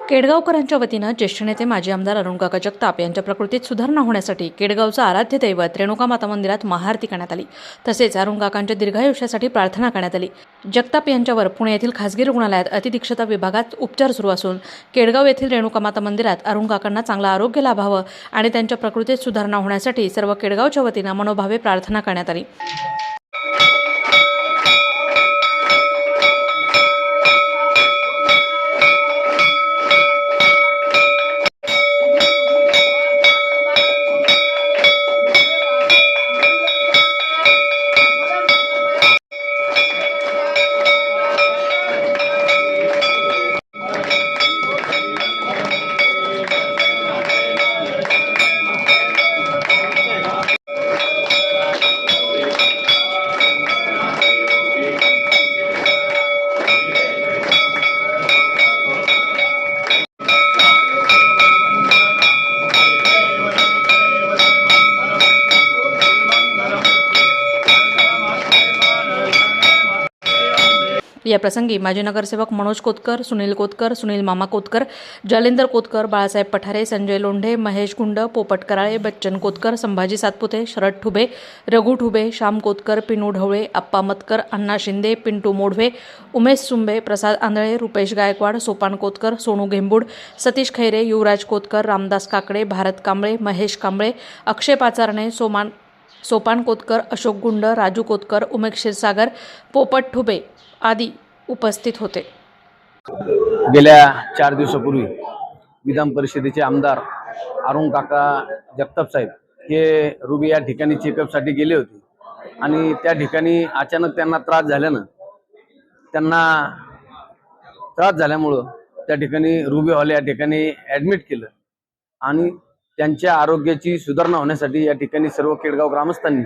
केडगावकरांच्या वतीनं ज्येष्ठ नेते माजी आमदार अरुणकाका जगताप यांच्या प्रकृतीत सुधारणा होण्यासाठी केडगावचं आराध्य दैवत रेणुका माता मंदिरात महाआरती करण्यात आली. तसेच अरुणकाकांच्या दीर्घायुष्यासाठी प्रार्थना करण्यात आली. जगताप यांच्यावर पुणे येथील खासगी रुग्णालयात अतिदीक्षता विभागात उपचार सुरू असून केडगाव येथील रेणुका माता मंदिरात अरुणकाकांना चांगलं आरोग्य लाभावं आणि त्यांच्या प्रकृतीत सुधारणा होण्यासाठी सर्व केडगावच्या वतीनं मनोभावे प्रार्थना करण्यात आली. या प्रसंगी माजी नगरसेवक मनोज कोतकर सुनील कोतकर सुनील मामा कोतकर जालेंदर कोतकर बाळासाहेब पठारे संजय लोंढे महेश गुंड पोपट कराळे बच्चन कोतकर संभाजी सातपुते शरद ठुबे रघु ठुबे श्याम कोतकर पिनू ढवळे अप्पा मतकर अण्णा शिंदे पिंटू मोढवे उमेश सुंबे प्रसाद आंधळे रुपेश गायकवाड सोपान कोतकर सोनू घेंबूड सतीश खैरे युवराज कोतकर रामदास काकडे भारत कांबळे महेश कांबळे अक्षय पाचारणे सोमान सोपान कोतकर अशोक गुंड राजू कोतकर उमेश क्षीरसागर पोपट ठुबे आदी उपस्थित होते. गेल्या चार दिवसापूर्वी विधान परिषदेचे आमदार अरुण काका जगताप साहेब हे रुबी या ठिकाणी चेकअपसाठी गेले होते. आणि त्या ठिकाणी अचानक त्यांना त्रास झाल्यानं त्यांना त्रास झाल्यामुळं त्या ठिकाणी रुबी हॉल या ठिकाणी ॲडमिट केलं. आणि त्यांच्या आरोग्याची सुधारणा होण्यासाठी या ठिकाणी सर्व केडगाव ग्रामस्थांनी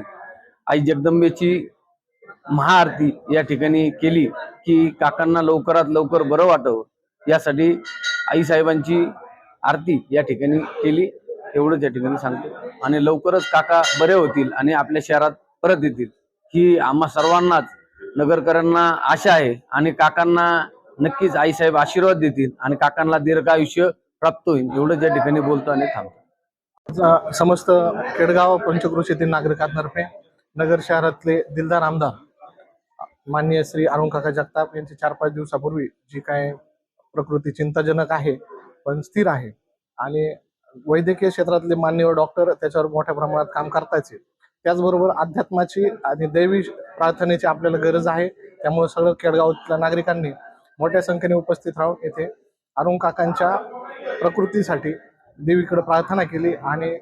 आई जगदंबेची महाआरती या ठिकाणी केली की काकांना लवकरात लवकर बरं वाटवं. यासाठी आईसाहेबांची आरती या ठिकाणी केली. एवढंच या ठिकाणी सांगतो. आणि लवकरच काका बरे होतील आणि आपल्या शहरात परत येतील. ही आम्हा सर्वांनाच नगरकरांना आशा आहे. आणि काकांना नक्कीच आईसाहेब आशीर्वाद देतील आणि काकांना दीर्घ आयुष्य प्राप्त होईल. एवढंच या ठिकाणी बोलतो आणि थांबतो. समस्त केडगाव पंचक्रोशीतील नागरिकांतर्फे नगर शहरातले दिलदार आमदार माननीय श्री अरुण काका जगताप यांची चार पाच दिवसापूर्वी जी काय प्रकृती चिंताजनक आहे पण स्थिर आहे. आणि वैद्यकीय क्षेत्रातले मान्यवर डॉक्टर त्याच्यावर मोठ्या प्रमाणात काम करतायचे. त्याचबरोबर अध्यात्माची आणि दैवी प्रार्थनेची आपल्याला गरज आहे. त्यामुळे सगळं केडगावातल्या नागरिकांनी मोठ्या संख्येने उपस्थित राहून येथे अरुण काकांच्या प्रकृतीसाठी देवीकडे प्रार्थना केली आणि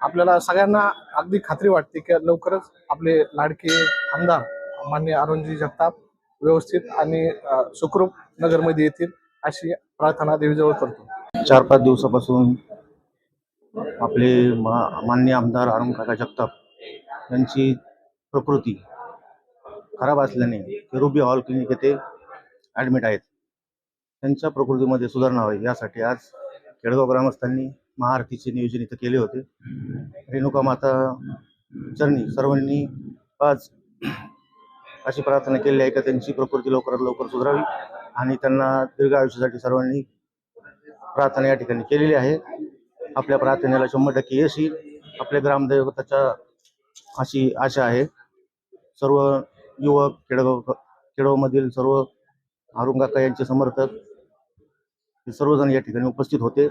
आपल्याला सगळ्यांना अगदी खात्री वाटते की लवकरच आपले लाडके आमदार मान्य अरुणजी जगताप व्यवस्थित आणि सुखरूप नगरमध्ये येतील अशी प्रार्थना देवीजवळ करतो. चार पाच दिवसापासून आपले मा मान्य आमदार अरुण काका जगताप यांची प्रकृती खराब असल्याने ते रुबी हॉल क्लिनिक येथे ॲडमिट आहेत. त्यांच्या प्रकृतीमध्ये सुधारणा व्हावी यासाठी आज केळगाव ग्रामस्थांनी महाआरतीचे नियोजन इथं केले होते. रेणुका माता चरणी सर्वांनी आज अशी प्रार्थना केली आहे का त्यांची प्रकृती लवकरात लवकर सुधारावी आणि त्यांना दीर्घ आयुष्यासाठी सर्वांनी प्रार्थना या ठिकाणी केलेली आहे. आपल्या प्रार्थनेला शंभर टक्के यश येईल. आपल्या ग्रामदैवताच्या अशी आशा आहे. सर्व युवक खेडगाव केडगावमधील सर्व अरुण काका यांचे समर्थक हे सर्वजण या ठिकाणी उपस्थित होते.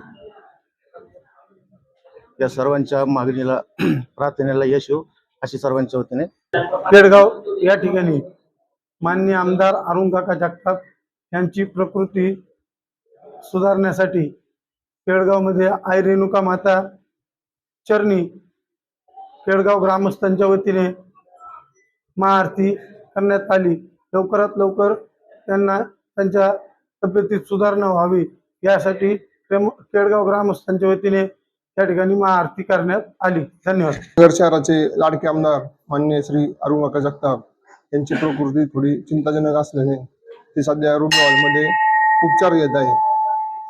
या सर्वांच्या मागणीला प्रार्थनेला यश येऊ अशी सर्वांच्या वतीने केडगाव या ठिकाणी मान्य आमदार अरुण काका जगताप यांची प्रकृती सुधारण्यासाठी केडगावमध्ये आई रेणुका माता चरणी केडगाव ग्रामस्थांच्या वतीने महाआरती करण्यात आली. लवकरात लवकर त्यांना त्यांच्या तब्येतीत सुधारणा व्हावी यासाठी केळगाव केडगाव ग्रामस्थांच्या वतीने या ठिकाणी महाआरती करण्यात आली. धन्यवाद. नगर शहराचे लाडके आमदार मान्य श्री अरुण जगताप यांची प्रकृती थोडी चिंताजनक असल्याने ते सध्या रुग्णालयामध्ये हॉलमध्ये उपचार घेत आहेत.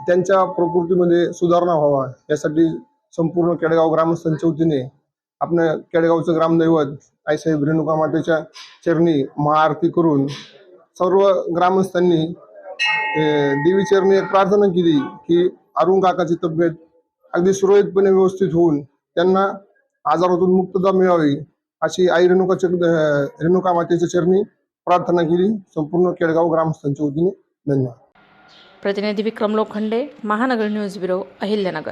त्यांच्या प्रकृतीमध्ये सुधारणा व्हावा यासाठी संपूर्ण केडगाव ग्रामस्थांच्या वतीने आपल्या केडगावचं ग्रामदैवत आईसाहेब रेणुका मातेच्या चरणी महाआरती करून सर्व ग्रामस्थांनी देवी चरणी एक प्रार्थना केली की अरुण काकाची तब्येत अगदी सुरळीतपणे व्यवस्थित होऊन त्यांना आजारातून मुक्तता मिळावी अशी आई रेणुका अं, रेणुका मातेच्या चरणी प्रार्थना केली. संपूर्ण केळगाव ग्रामस्थांच्या वतीने धन्यवाद. प्रतिनिधी विक्रम लोखंडे महानगर न्यूज ब्युरो अहिल्यानगर.